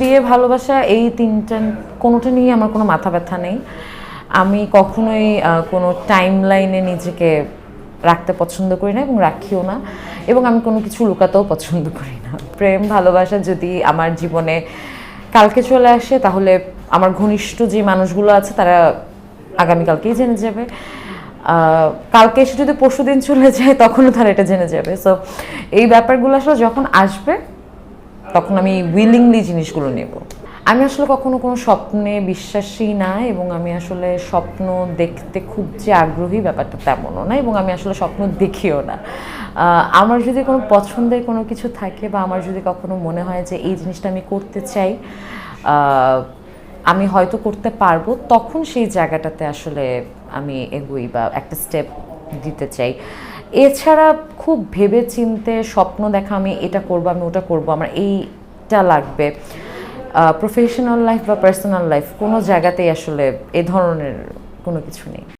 বিয়ে, ভালোবাসা, এই তিনটা, কোনোটা নিয়ে আমার কোনো মাথা ব্যথা নেই। আমি কখনোই কোনো টাইম লাইনে নিজেকে রাখতে পছন্দ করি না এবং রাখিও না এবং আমি কোনো কিছু লুকাতেও পছন্দ করি না। প্রেম, ভালোবাসা যদি আমার জীবনে কালকে চলে আসে, তাহলে আমার ঘনিষ্ঠ যে মানুষগুলো আছে, তারা আগামীকালকেই জেনে যাবে। কালকে এসে যদি পরশু দিন চলে যায়, তখনও তারা এটা জেনে যাবে। সো এই ব্যাপারগুলো আসলে যখন আসবে তখন আমি উইলিংলি জিনিসগুলো নেব। আমি আসলে কখনো কোনো স্বপ্নে বিশ্বাসী না এবং আমি আসলে স্বপ্ন দেখতে খুব যে আগ্রহী ব্যাপারটা তেমনও না এবং আমি আসলে স্বপ্ন দেখিও না। আমার যদি কোনো পছন্দের কোনো কিছু থাকে বা আমার যদি কখনো মনে হয় যে এই জিনিসটা আমি করতে চাই আমি হয়তো করতে পারব, তখন সেই জায়গাটাতে আসলে আমি এগোই বা একটা স্টেপ দিতে চাই। এছাড়া খুব ভেবে চিনতে স্বপ্ন দেখা, আমি এটা করব, আমি ওটা করব, আমার এইটা লাগবে। প্রফেশনাল লাইফ বা পার্সোনাল লাইফ কোনো জায়গাতেই আসলে এ ধরনের কোনো কিছু নেই।